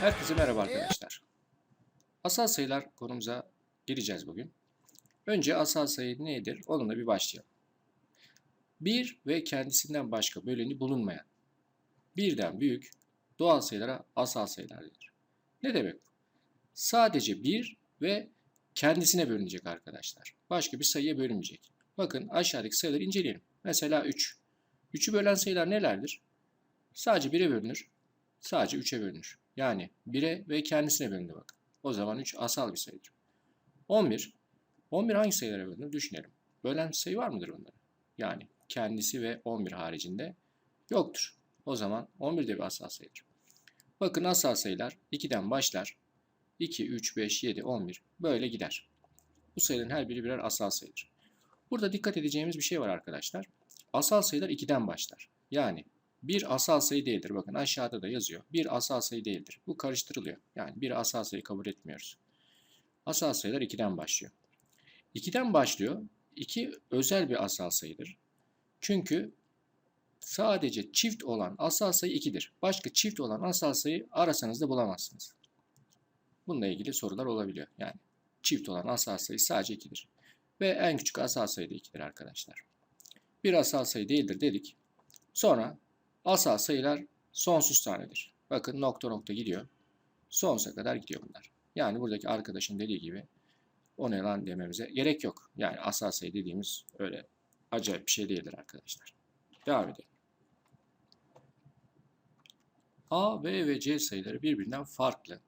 Herkese merhaba arkadaşlar. Asal sayılar konumuza gireceğiz bugün. Önce asal sayı nedir? Onunla bir başlayalım. Bir ve kendisinden başka böleni bulunmayan, birden büyük doğal sayılara asal sayılar denir. Ne demek bu? Sadece bir ve kendisine bölünecek arkadaşlar. Başka bir sayıya bölünmeyecek. Bakın aşağıdaki sayıları inceleyelim. Mesela 3. 3'ü bölen sayılar nelerdir? Sadece 1'e bölünür. Sadece 3'e bölünür. Yani 1'e ve kendisine bölünür bakın. O zaman 3 asal bir sayıdır. 11. 11 hangi sayılara bölünür? Düşünelim. Bölen sayı var mıdır bunların? Yani kendisi ve 11 haricinde yoktur. O zaman 11 de bir asal sayıdır. Bakın asal sayılar 2'den başlar. 2, 3, 5, 7, 11 böyle gider. Bu sayıların her biri birer asal sayıdır. Burada dikkat edeceğimiz bir şey var arkadaşlar. Asal sayılar 2'den başlar. Yani bir asal sayı değildir. Bakın aşağıda da yazıyor. Bir asal sayı değildir. Bu karıştırılıyor. Yani bir asal sayı kabul etmiyoruz. Asal sayılar 2'den başlıyor. 2'den başlıyor. 2 özel bir asal sayıdır. Çünkü sadece çift olan asal sayı 2'dir. Başka çift olan asal sayı arasanız da bulamazsınız. Bununla ilgili sorular olabiliyor. Yani çift olan asal sayı sadece 2'dir. Ve en küçük asal sayı da 2'dir arkadaşlar. Bir asal sayı değildir dedik. Sonra asal sayılar sonsuz tanedir. Bakın nokta nokta gidiyor. Sonsuza kadar gidiyor bunlar. Yani buradaki arkadaşın dediği gibi o ne lan dememize gerek yok. Yani asal sayı dediğimiz öyle acayip bir şey değildir arkadaşlar. Devam edelim. A, B ve C sayıları birbirinden farklı.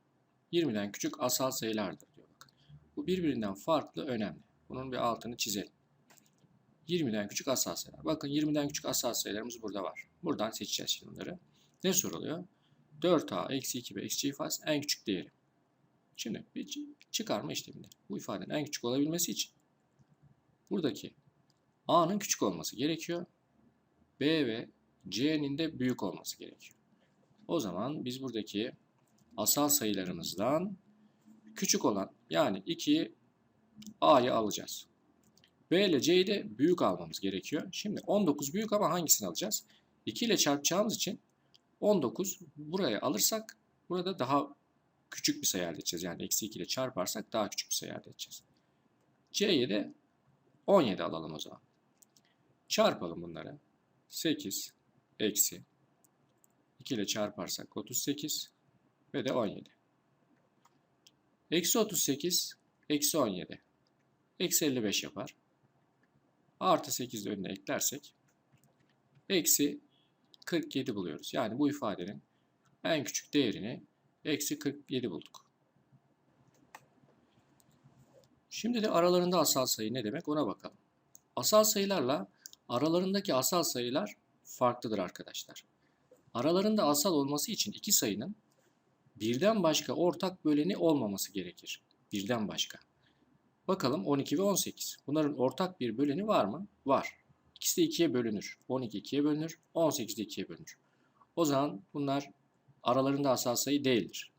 20'den küçük asal sayılardır diyor bakın. Bu birbirinden farklı önemli. Bunun bir altını çizelim. 20'den küçük asal sayılar. Bakın 20'den küçük asal sayılarımız burada var. Buradan seçeceğiz şimdi bunları. Ne soruluyor? 4a eksi 2b eksi c ifadesi en küçük değeri. Şimdi bir çıkarma işleminde. Bu ifadenin en küçük olabilmesi için buradaki a'nın küçük olması gerekiyor. b ve c'nin de büyük olması gerekiyor. O zaman biz buradaki asal sayılarımızdan küçük olan yani 2'yi a'yı alacağız. B ile C'yi de büyük almamız gerekiyor. Şimdi 19 büyük ama hangisini alacağız? 2 ile çarpacağımız için 19 buraya alırsak burada daha küçük bir sayı elde edeceğiz. Yani eksi 2 ile çarparsak daha küçük bir sayı elde edeceğiz. C'ye de 17 alalım o zaman. Çarpalım bunları. 8 eksi 2 ile çarparsak 38 ve de 17. Eksi 38 eksi 17. Eksi 55 yapar. Artı 8 de önüne eklersek eksi 47 buluyoruz. Yani bu ifadenin en küçük değerini eksi 47 bulduk. Şimdi de aralarında asal sayı ne demek ona bakalım. Asal sayılarla aralarındaki asal sayılar farklıdır arkadaşlar. Aralarında asal olması için iki sayının birden başka ortak böleni olmaması gerekir. Birden başka. Bakalım 12 ve 18. Bunların ortak bir böleni var mı? Var. İkisi de 2'ye bölünür. 12 2'ye bölünür. 18 de 2'ye bölünür. O zaman bunlar aralarında asal sayı değildir.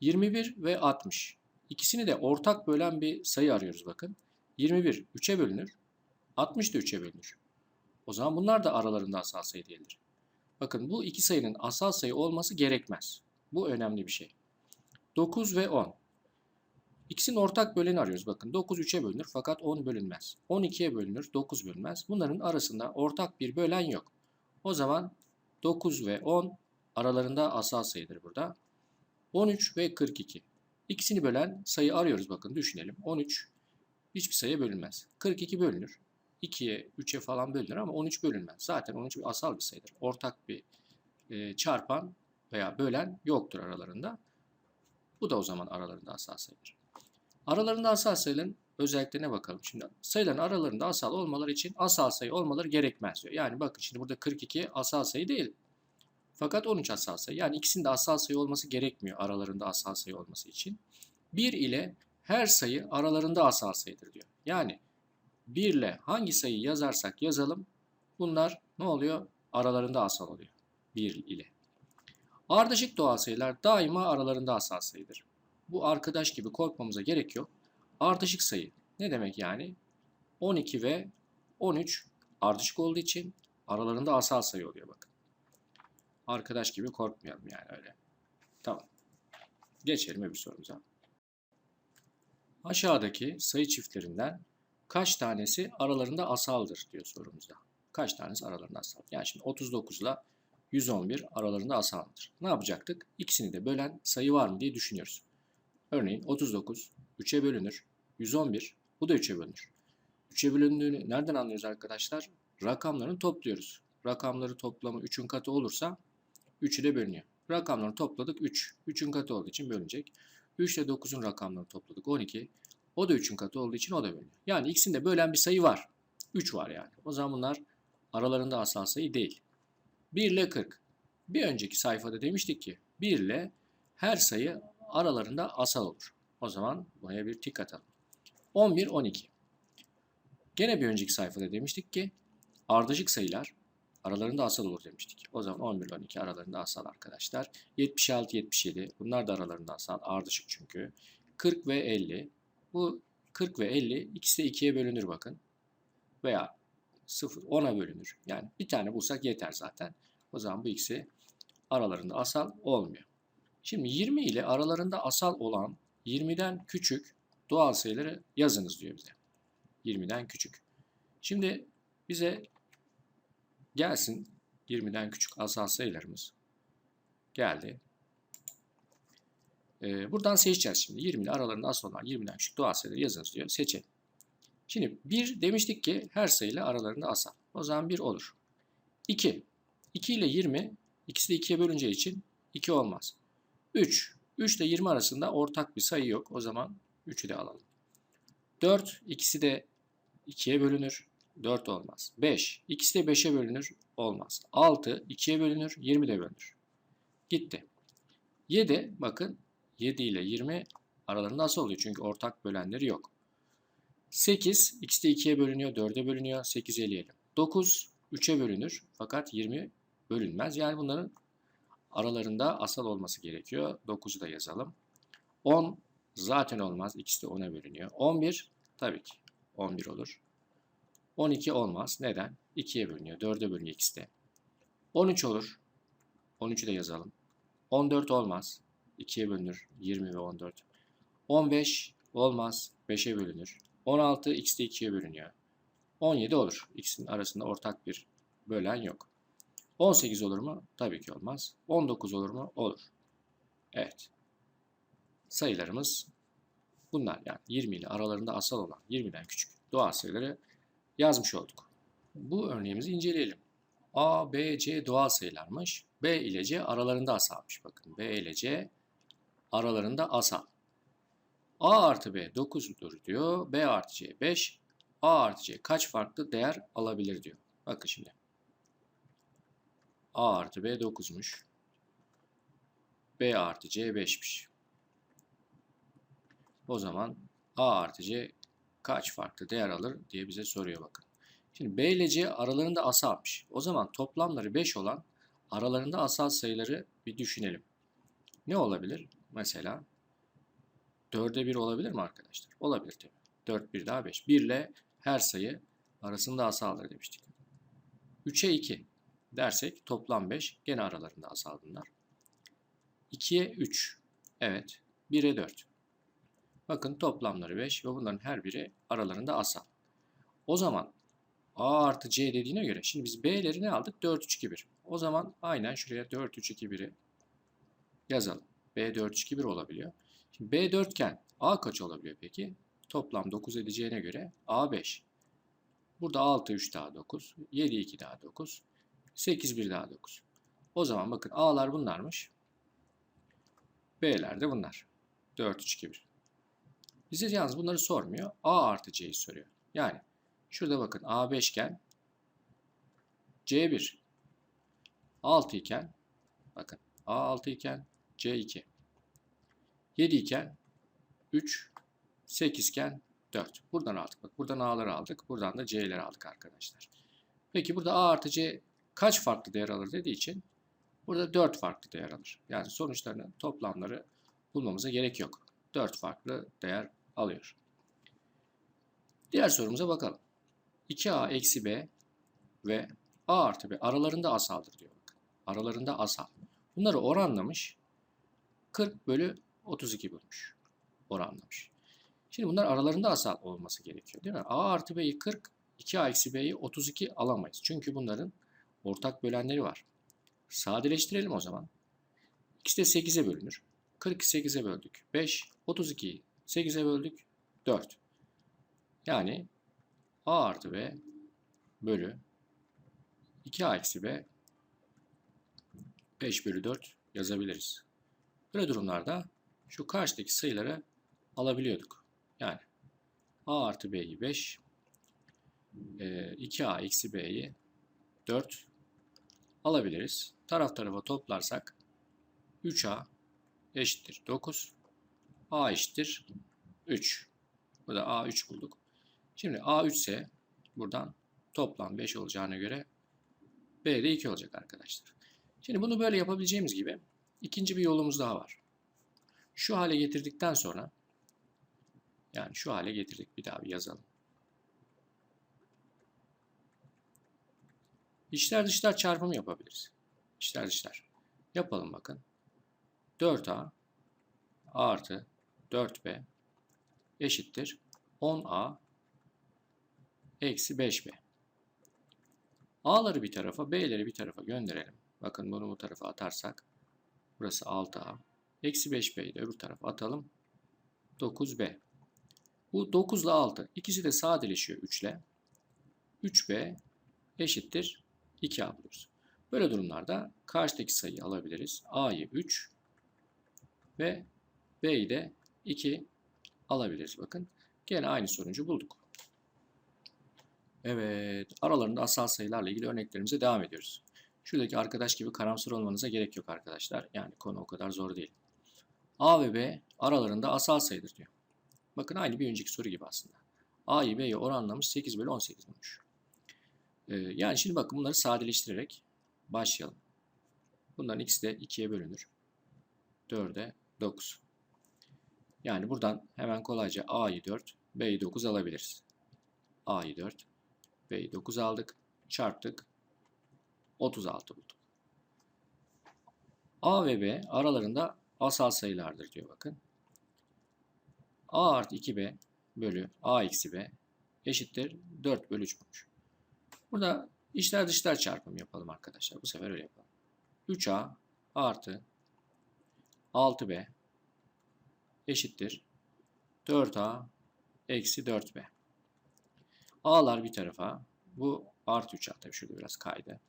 21 ve 60. İkisini de ortak bölen bir sayı arıyoruz bakın. 21 3'e bölünür. 60 da 3'e bölünür. O zaman bunlar da aralarında asal sayı değildir. Bakın bu iki sayının asal sayı olması gerekmez. Bu önemli bir şey. 9 ve 10. İkisinin ortak böleni arıyoruz. Bakın 9 3'e bölünür fakat 10 bölünmez. 12'ye bölünür 9 bölünmez. Bunların arasında ortak bir bölen yok. O zaman 9 ve 10 aralarında asal sayıdır burada. 13 ve 42. İkisini bölen sayı arıyoruz bakın düşünelim. 13 hiçbir sayıya bölünmez. 42 bölünür. 2'ye 3'e falan bölünür ama 13 bölünmez. Zaten 13 bir asal bir sayıdır. Ortak bir e, çarpan veya bölen yoktur aralarında. Bu da o zaman aralarında asal sayıdır. Aralarında asal sayıların özelliklerine bakalım. Şimdi sayıların aralarında asal olmaları için asal sayı olmaları gerekmez diyor. Yani bakın şimdi burada 42 asal sayı değil. Fakat 13 asal sayı. Yani ikisinin de asal sayı olması gerekmiyor aralarında asal sayı olması için. 1 ile her sayı aralarında asal sayıdır diyor. Yani 1 ile hangi sayıyı yazarsak yazalım bunlar ne oluyor? Aralarında asal oluyor. 1 ile. Ardışık doğal sayılar daima aralarında asal sayıdır. Bu arkadaş gibi korkmamıza gerek yok. Ardışık sayı. Ne demek yani? 12 ve 13 ardışık olduğu için aralarında asal sayı oluyor bakın. Arkadaş gibi korkmayalım yani öyle. Tamam. Geçelim öbür sorumuza. Aşağıdaki sayı çiftlerinden kaç tanesi aralarında asaldır diyor sorumuzda. Kaç tanesi aralarında asal? Yani şimdi 39 ile 111 aralarında asaldır. Ne yapacaktık? İkisini de bölen sayı var mı diye düşünüyoruz. Örneğin 39 3'e bölünür. 111 bu da 3'e bölünür. 3'e bölündüğünü nereden anlıyoruz arkadaşlar? Rakamlarını topluyoruz. Rakamları toplamı 3'ün katı olursa 3 ile bölünüyor. Rakamları topladık 3. 3'ün katı olduğu için bölünecek. 3 ile 9'un rakamlarını topladık 12. O da 3'ün katı olduğu için o da bölünüyor. Yani ikisini de bölen bir sayı var. 3 var yani. O zaman bunlar aralarında asal sayı değil. 1 ile 40. Bir önceki sayfada demiştik ki 1 ile her sayı aralarında asal olur. O zaman buraya bir tik atalım. 11, 12. Gene bir önceki sayfada demiştik ki ardışık sayılar aralarında asal olur demiştik. O zaman 11 ile 12 aralarında asal arkadaşlar. 76, 77 bunlar da aralarında asal. Ardışık çünkü. 40 ve 50. Bu 40 ve 50 ikisi de 2'ye bölünür bakın. Veya 0, 10'a bölünür. Yani bir tane bulsak yeter zaten. O zaman bu ikisi aralarında asal olmuyor. Şimdi 20 ile aralarında asal olan 20'den küçük doğal sayıları yazınız diyor bize. 20'den küçük. Şimdi bize gelsin 20'den küçük asal sayılarımız. Geldi. Ee, buradan seçeceğiz şimdi. 20 ile aralarında asal olan 20'den küçük doğal sayıları yazınız diyor. Seçelim. Şimdi 1 demiştik ki her sayıyla aralarında asal. O zaman 1 olur. 2. 2 ile 20 ikisi de 2'ye bölüneceği için 2 olmaz. 3. 3 ile 20 arasında ortak bir sayı yok. O zaman 3'ü de alalım. 4. ikisi de 2'ye bölünür. 4 olmaz. 5. İkisi de 5'e bölünür. Olmaz. 6. 2'ye bölünür. 20 de bölünür. Gitti. 7. Bakın 7 ile 20 aralarında asal oluyor. Çünkü ortak bölenleri yok. 8. ikisi de 2'ye bölünüyor. 4'e bölünüyor. 8 eleyelim. 9. 3'e bölünür. Fakat 20 bölünmez. Yani bunların aralarında asal olması gerekiyor. 9'u da yazalım. 10 zaten olmaz. İkisi de 10'a bölünüyor. 11 tabii ki 11 olur. 12 olmaz. Neden? 2'ye bölünüyor. 4'e bölünüyor ikisi de. 13 olur. 13'ü de yazalım. 14 olmaz. 2'ye bölünür. 20 ve 14. 15 olmaz. 5'e bölünür. 16 ikisi de 2'ye bölünüyor. 17 olur. İkisinin arasında ortak bir bölen yok. 18 olur mu? Tabii ki olmaz. 19 olur mu? Olur. Evet. Sayılarımız bunlar yani 20 ile aralarında asal olan 20'den küçük doğal sayıları yazmış olduk. Bu örneğimizi inceleyelim. A, B, C doğal sayılarmış. B ile C aralarında asalmış. Bakın B ile C aralarında asal. A artı B 9'dur diyor. B artı C 5. A artı C kaç farklı değer alabilir diyor. Bakın şimdi. A artı B 9'muş. B artı C 5'miş. O zaman A artı C kaç farklı değer alır diye bize soruyor bakın. Şimdi B ile C aralarında asalmış. O zaman toplamları 5 olan aralarında asal sayıları bir düşünelim. Ne olabilir? Mesela 4'e 1 olabilir mi arkadaşlar? Olabilir tabii. 4, 1 daha 5. 1 ile her sayı arasında asaldır demiştik. 3'e 2 dersek toplam 5. Gene aralarında asal bunlar. 2'ye 3. Evet. 1'e 4. Bakın toplamları 5 ve bunların her biri aralarında asal. O zaman A artı C dediğine göre şimdi biz B'leri ne aldık? 4, 3, 2, 1. O zaman aynen şuraya 4, 3, 2, 1'i yazalım. B 4, 3, 2, 1 olabiliyor. Şimdi B 4 iken A kaç olabiliyor peki? Toplam 9 edeceğine göre A 5. Burada 6, 3 daha 9. 7, 2 daha 9. 8, 1 daha 9. O zaman bakın A'lar bunlarmış. B'ler de bunlar. 4, 3, 2, 1. Bize yalnız bunları sormuyor. A artı C'yi soruyor. Yani şurada bakın A 5 iken C 1. 6 iken bakın A 6 iken C 2. 7 iken 3. 8 iken 4. Buradan aldık. Bak buradan A'ları aldık. Buradan da C'leri aldık arkadaşlar. Peki burada A artı C kaç farklı değer alır dediği için burada 4 farklı değer alır. Yani sonuçlarının toplamları bulmamıza gerek yok. 4 farklı değer alıyor. Diğer sorumuza bakalım. 2a eksi b ve a artı b aralarında asaldır diyor. Aralarında asal. Bunları oranlamış. 40 bölü 32 bulmuş. Oranlamış. Şimdi bunlar aralarında asal olması gerekiyor değil mi? A artı B'yi 40, 2A eksi B'yi 32 alamayız. Çünkü bunların ortak bölenleri var. Sadeleştirelim o zaman. İkisi de 8'e bölünür. 42 8'e böldük. 5, 32'yi 8'e böldük. 4. Yani A artı B bölü 2A eksi B 5 bölü 4 yazabiliriz. Böyle durumlarda şu karşıdaki sayıları alabiliyorduk. Yani A artı B'yi 5, 2A eksi B'yi 4 alabiliriz. Taraf tarafa toplarsak 3A eşittir 9, A eşittir 3. Burada A 3 bulduk. Şimdi A 3 ise buradan toplam 5 olacağına göre B de 2 olacak arkadaşlar. Şimdi bunu böyle yapabileceğimiz gibi ikinci bir yolumuz daha var. Şu hale getirdikten sonra yani şu hale getirdik bir daha bir yazalım. İçler dışlar çarpımı yapabiliriz. İçler dışlar. Yapalım bakın. 4A artı 4B eşittir 10A eksi 5B. A'ları bir tarafa, B'leri bir tarafa gönderelim. Bakın bunu bu tarafa atarsak burası 6A. Eksi 5B'yi de öbür tarafa atalım. 9B. Bu 9 ile 6. İkisi de sadeleşiyor 3 ile. 3B eşittir 2A buluruz. Böyle durumlarda karşıdaki sayıyı alabiliriz. A'yı 3 ve B'yi de 2 alabiliriz. Bakın gene aynı sonucu bulduk. Evet, aralarında asal sayılarla ilgili örneklerimize devam ediyoruz. Şuradaki arkadaş gibi karamsar olmanıza gerek yok arkadaşlar. Yani konu o kadar zor değil. A ve B aralarında asal sayıdır diyor. Bakın aynı bir önceki soru gibi aslında. A'yı B'ye oranlamış 8 bölü 18 bulmuş. Ee, yani şimdi bakın bunları sadeleştirerek başlayalım. Bunların ikisi de 2'ye bölünür. 4'e 9. Yani buradan hemen kolayca A'yı 4, B'yi 9 alabiliriz. A'yı 4, B'yi 9 aldık. Çarptık. 36 bulduk. A ve B aralarında asal sayılardır diyor bakın. A artı 2B bölü A eksi B eşittir 4 bölü 3 bulmuş. Burada içler dışlar çarpımı yapalım arkadaşlar. Bu sefer öyle yapalım. 3A artı 6B eşittir 4A eksi 4B. A'lar bir tarafa. Bu artı 3A tabii şurada biraz kaydı.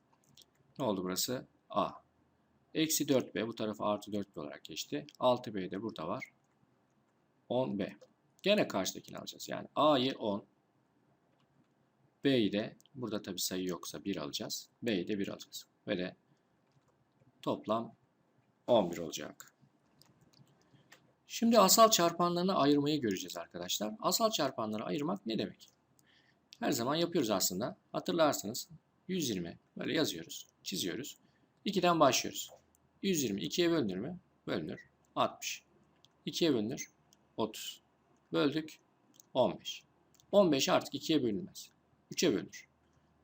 Ne oldu burası? A. Eksi 4B bu tarafa artı 4B olarak geçti. 6B de burada var. 10B. Gene karşıdakini alacağız. Yani A'yı 10. B'yi de burada tabi sayı yoksa 1 alacağız. B'yi de 1 alacağız. Ve de toplam 11 olacak. Şimdi asal çarpanlarını ayırmayı göreceğiz arkadaşlar. Asal çarpanları ayırmak ne demek? Her zaman yapıyoruz aslında. Hatırlarsınız 120 böyle yazıyoruz, çiziyoruz. 2'den başlıyoruz. 120 2'ye bölünür mü? Bölünür. 60. 2'ye bölünür. 30. Böldük. 15. 15 artık 2'ye bölünmez. 3'e bölünür.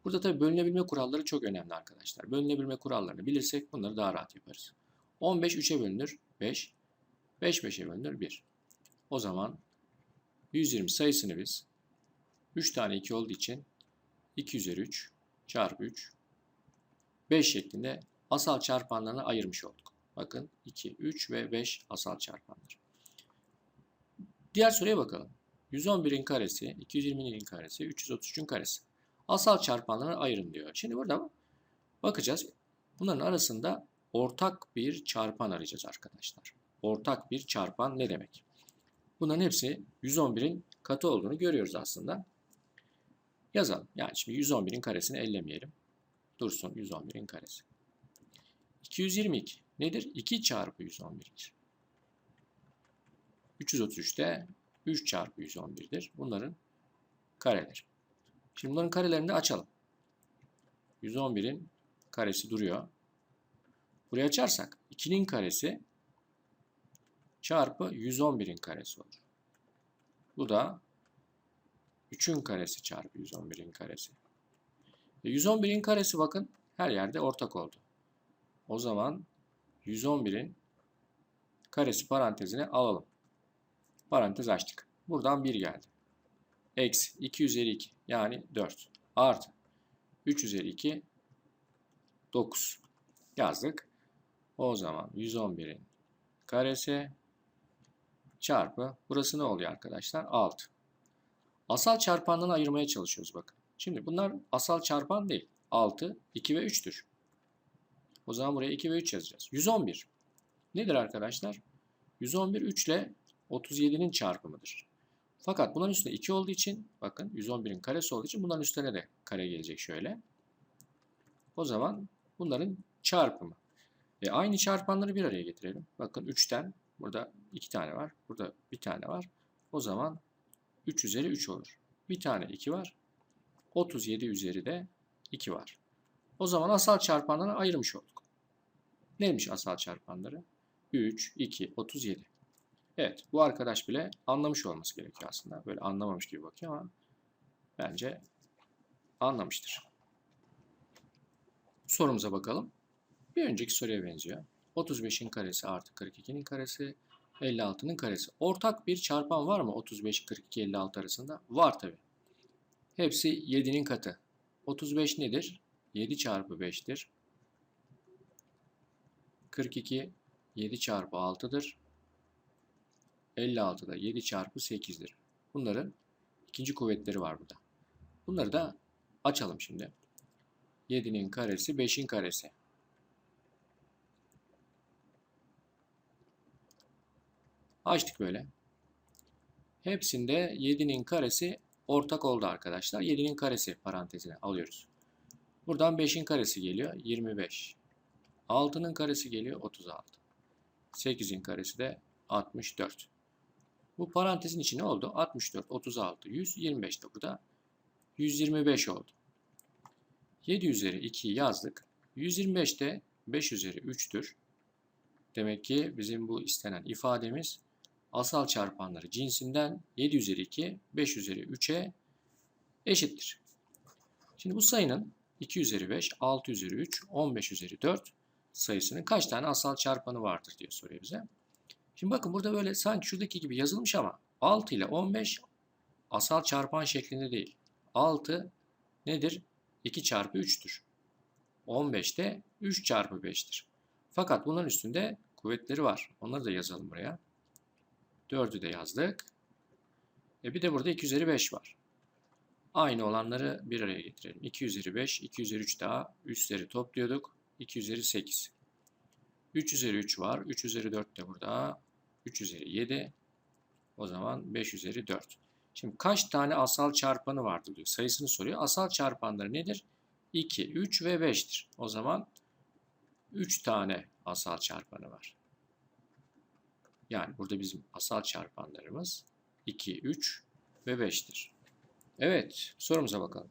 Burada tabi bölünebilme kuralları çok önemli arkadaşlar. Bölünebilme kurallarını bilirsek bunları daha rahat yaparız. 15 3'e bölünür 5. 5 5'e bölünür 1. O zaman 120 sayısını biz 3 tane 2 olduğu için 2 üzeri 3 çarpı 3 5 şeklinde asal çarpanlarına ayırmış olduk. Bakın 2, 3 ve 5 asal çarpanlar. Diğer soruya bakalım. 111'in karesi, 220'nin karesi, 333'ün karesi. Asal çarpanlarına ayırın diyor. Şimdi burada bakacağız. Bunların arasında ortak bir çarpan arayacağız arkadaşlar. Ortak bir çarpan ne demek? Bunların hepsi 111'in katı olduğunu görüyoruz aslında. Yazalım. Yani şimdi 111'in karesini ellemeyelim. Dursun 111'in karesi. 222 nedir? 2 çarpı 111'dir. 333'te 3 çarpı 111'dir. Bunların kareleri. Şimdi bunların karelerini de açalım. 111'in karesi duruyor. Buraya açarsak 2'nin karesi çarpı 111'in karesi olur. Bu da 3'ün karesi çarpı 111'in karesi. 111'in karesi bakın her yerde ortak oldu. O zaman 111'in karesi parantezine alalım. Parantez açtık. Buradan 1 geldi. Eksi 2 üzeri 2 yani 4 artı 3 üzeri 2 9 yazdık. O zaman 111'in karesi çarpı burası ne oluyor arkadaşlar? 6. Asal çarpandan ayırmaya çalışıyoruz bakın. Şimdi bunlar asal çarpan değil. 6, 2 ve 3'tür. O zaman buraya 2 ve 3 yazacağız. 111. Nedir arkadaşlar? 111 3 ile 37'nin çarpımıdır. Fakat bunların üstünde 2 olduğu için bakın 111'in karesi olduğu için bunların üstüne de kare gelecek şöyle. O zaman bunların çarpımı. E aynı çarpanları bir araya getirelim. Bakın 3'ten burada 2 tane var. Burada bir tane var. O zaman 3 üzeri 3 olur. Bir tane 2 var. 37 üzeri de 2 var. O zaman asal çarpanları ayırmış olduk. Neymiş asal çarpanları? 3, 2, 37. Evet bu arkadaş bile anlamış olması gerekiyor aslında. Böyle anlamamış gibi bakıyor ama bence anlamıştır. Sorumuza bakalım. Bir önceki soruya benziyor. 35'in karesi artı 42'nin karesi 56'nın karesi. Ortak bir çarpan var mı 35, 42, 56 arasında? Var tabi. Hepsi 7'nin katı. 35 nedir? 7 çarpı 5'tir. 42 7 çarpı 6'dır. 56 da 7 çarpı 8'dir. Bunların ikinci kuvvetleri var burada. Bunları da açalım şimdi. 7'nin karesi 5'in karesi. Açtık böyle. Hepsinde 7'nin karesi ortak oldu arkadaşlar. 7'nin karesi parantezine alıyoruz. Buradan 5'in karesi geliyor 25. 6'nın karesi geliyor 36. 8'in karesi de 64. Bu parantezin içi ne oldu? 64, 36, 100, 25 de burada 125 oldu. 7 üzeri 2'yi yazdık. 125 de 5 üzeri 3'tür. Demek ki bizim bu istenen ifademiz asal çarpanları cinsinden 7 üzeri 2, 5 üzeri 3'e eşittir. Şimdi bu sayının 2 üzeri 5, 6 üzeri 3, 15 üzeri 4 sayısının kaç tane asal çarpanı vardır diye soruyor bize. Şimdi bakın burada böyle sanki şuradaki gibi yazılmış ama 6 ile 15 asal çarpan şeklinde değil. 6 nedir? 2 çarpı 3'tür. 15 de 3 çarpı 5'tir. Fakat bunların üstünde kuvvetleri var. Onları da yazalım buraya. 4'ü de yazdık. E bir de burada 2 üzeri 5 var. Aynı olanları bir araya getirelim. 2 üzeri 5, 2 üzeri 3 daha üstleri topluyorduk. 2 üzeri 8. 3 üzeri 3 var. 3 üzeri 4 de burada. 3 üzeri 7. O zaman 5 üzeri 4. Şimdi kaç tane asal çarpanı vardır diyor. Sayısını soruyor. Asal çarpanları nedir? 2, 3 ve 5'tir. O zaman 3 tane asal çarpanı var. Yani burada bizim asal çarpanlarımız 2, 3 ve 5'tir. Evet, sorumuza bakalım.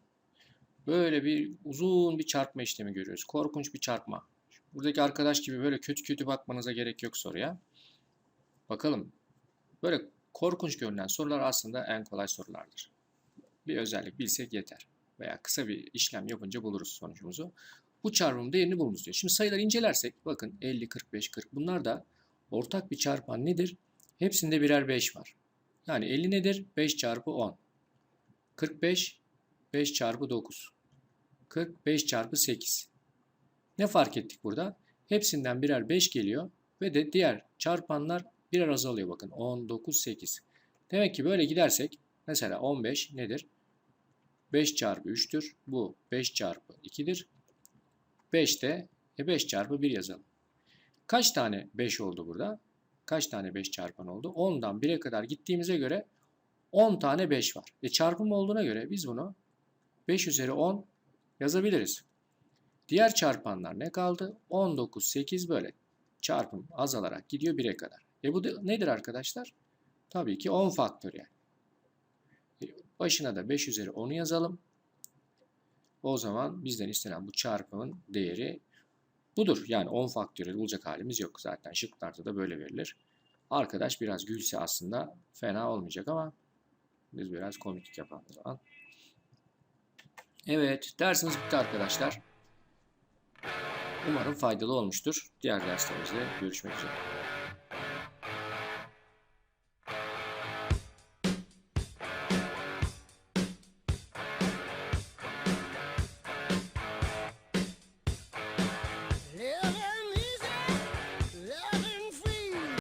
Böyle bir uzun bir çarpma işlemi görüyoruz. Korkunç bir çarpma. Buradaki arkadaş gibi böyle kötü kötü bakmanıza gerek yok soruya. Bakalım. Böyle korkunç görünen sorular aslında en kolay sorulardır. Bir özellik bilsek yeter. Veya kısa bir işlem yapınca buluruz sonucumuzu. Bu çarpımın değerini bulunuz diyor. Şimdi sayıları incelersek bakın 50, 45, 40 bunlar da ortak bir çarpan nedir? Hepsinde birer 5 var. Yani 50 nedir? 5 çarpı 10. 45 5 çarpı 9. 45 çarpı 8. Ne fark ettik burada? Hepsinden birer 5 geliyor ve de diğer çarpanlar birer azalıyor bakın. 10, 9, 8. Demek ki böyle gidersek mesela 15 nedir? 5 çarpı 3'tür. Bu 5 çarpı 2'dir. 5 de e 5 çarpı 1 yazalım. Kaç tane 5 oldu burada? Kaç tane 5 çarpan oldu? 10'dan 1'e kadar gittiğimize göre 10 tane 5 var. E çarpım olduğuna göre biz bunu 5 üzeri 10 yazabiliriz. Diğer çarpanlar ne kaldı? 19, 8 böyle çarpım azalarak gidiyor 1'e kadar. E bu nedir arkadaşlar? Tabii ki 10 faktöriyel. Başına da 5 üzeri 10'u yazalım. O zaman bizden istenen bu çarpımın değeri budur. Yani 10 faktöriyel bulacak halimiz yok. Zaten şıklarda da böyle verilir. Arkadaş biraz gülse aslında fena olmayacak ama biz biraz komiklik yapalım o zaman. Evet, dersimiz bitti arkadaşlar. Umarım faydalı olmuştur. Diğer derslerimizde görüşmek üzere.